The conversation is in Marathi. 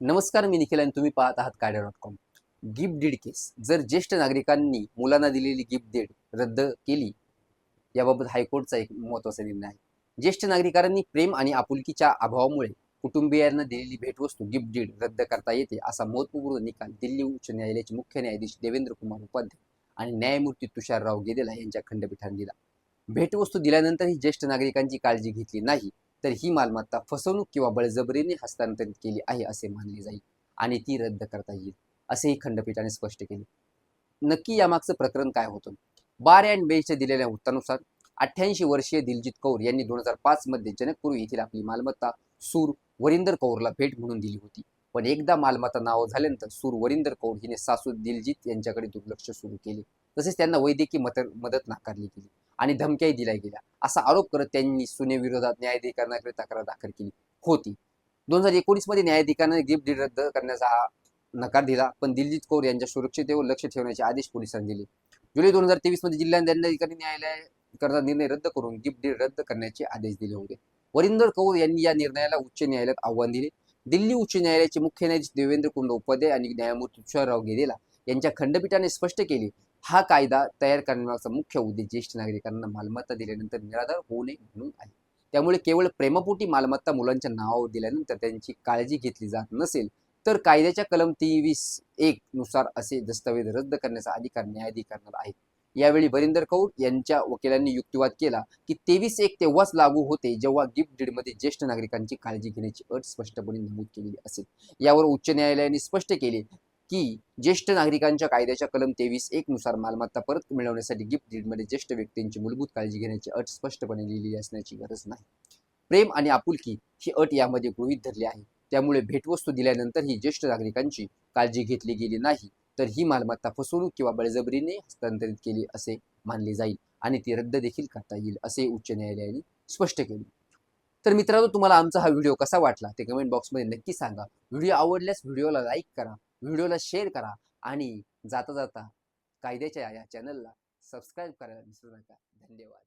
नमस्कार मी निखिल आणि तुम्ही पाहत आहात काड्या dot com gift deed case जर ज्येष्ठ नागरिकांनी मुलांना दिलेली गिफ्ट डीड रद्द केली याबाबत हायकोर्टचा एक महत्त्वाचा निर्णय आहे. ज्येष्ठ नागरिकांनी प्रेम आणि आपुलकीच्या अभावामुळे कुटुंबियांना दिलेली भेटवस्तू गिफ्ट डीड रद्द करता येते असा महत्त्वपूर्ण निकाल दिल्ली उच्च न्यायालयाचे मुख्य न्यायाधीश देवेंद्र कुमार उपाध्याय आणि न्यायमूर्ती तुषारराव गेदेला यांच्या खंडपीठाने दिला. भेटवस्तू दिल्यानंतरही ज्येष्ठ नागरिकांची काळजी घेतली नाही. तर ही मालमत्ता फसवणूक किंवा बळजबरीने हस्तांतरित केली आहे असे मानले जाईल आणि ती रद्द करता येईल असेही खंडपीठाने स्पष्ट केले. नक्की यामागचं प्रकरण काय होतं? बार अँड बेच्या दिलेल्या वृत्तानुसार अठ्ठ्याऐंशी वर्षीय दिलजित कौर यांनी दोन हजार पाच मध्ये जनकपूर येथील आपली मालमत्ता सूर वरिंदर कौरला भेट म्हणून दिली होती. पण एकदा मालमत्ता नाव झाल्यानंतर सूर वरिंदर कौर हिने सासू दिलजित यांच्याकडे दुर्लक्ष सुरू केले. तसेच त्यांना वैद्यकीय मदत नाकारली गेली. आणि धमक्याही दिल्या गेल्या. असा आरोप करत त्यांनी सुनेविरोधात न्यायाधिकरणाकडे तक्रार दाखल केली होती. दोन हजार एकोणीसमध्ये न्यायाधिकरणाने गिफ्ट डीड रद्द करण्याचा नकार दिला पण दिलजित कौर यांच्या सुरक्षितेवर लक्ष ठेवण्याचे आदेश पोलिसांनी दिले. जुलै दोन हजार तेवीसमध्ये जिल्हा दंडाधिकारी न्यायालय करता निर्णय रद्द करून गिफ्ट डीड रद्द करण्याचे आदेश दिले होते. वरिंदर कौर यांनी या निर्णयाला उच्च न्यायालयात आव्हान दिले. दिल्ली उच्च न्यायालयाचे मुख्य न्यायाधीश देवेंद्र कुंड उपाध्याय आणि न्यायमूर्ती तुषारराव गेलेला यांच्या खंडपीठाने स्पष्ट केले हा कायदा तयार करण्याचा मुख्य उद्देश ज्येष्ठ नागरिकांना मालमत्ता दिल्यानंतर निराधार होऊ नये म्हणून आहे. त्यामुळे केवळ प्रेमापोटी मालमत्ता मुलांच्या नावावर दिल्यानंतर त्यांची काळजी घेतली जात नसेल तर कायद्याच्या कलम तेवीस एक नुसार असे दस्तावेज रद्द करण्याचा अधिकार न्यायाधिकरणाला आहे यावेळी बरिंदर कौर यांच्या वकिलांनी युक्तिवाद केला की तेवीस एक तेव्हाच लागू होते जेव्हा गिफ्ट डीडमध्ये ज्येष्ठ नागरिकांची काळजी घेण्याची अट स्पष्टपणे नमूद केलेली असेल. यावर उच्च न्यायालयाने स्पष्ट केले की ज्येष्ठ नागरिकांच्या कायद्याच्या कलम तेवीस एक नुसार मालमत्ता परत मिळवण्यासाठी गिफ्ट डीडमध्ये ज्येष्ठ व्यक्तींची मूलभूत काळजी घेण्याची अट स्पष्टपणे लिहिलेली असण्याची गरज नाही. प्रेम आणि आपुलकी ही अट यामध्ये गृहीत धरली आहे. त्यामुळे भेटवस्तू दिल्यानंतरही ज्येष्ठ नागरिकांची काळजी घेतली गेली नाही तर ही मालमत्ता फसवणूक किंवा बळजबरीने हस्तांतरित केली असे मानले जाईल आणि ती रद्द देखील करता येईल असे उच्च न्यायालयाने स्पष्ट केले. तर मित्रांनो तुम्हाला आमचा हा व्हिडिओ कसा वाटला ते कमेंट बॉक्समध्ये नक्की सांगा. व्हिडिओ आवडल्यास व्हिडिओला लाईक करा. व्हिडिओला शेअर करा आणि जाता जाता कायद्याच्या या चॅनलला सबस्क्राईब करायला विसरू नका. धन्यवाद.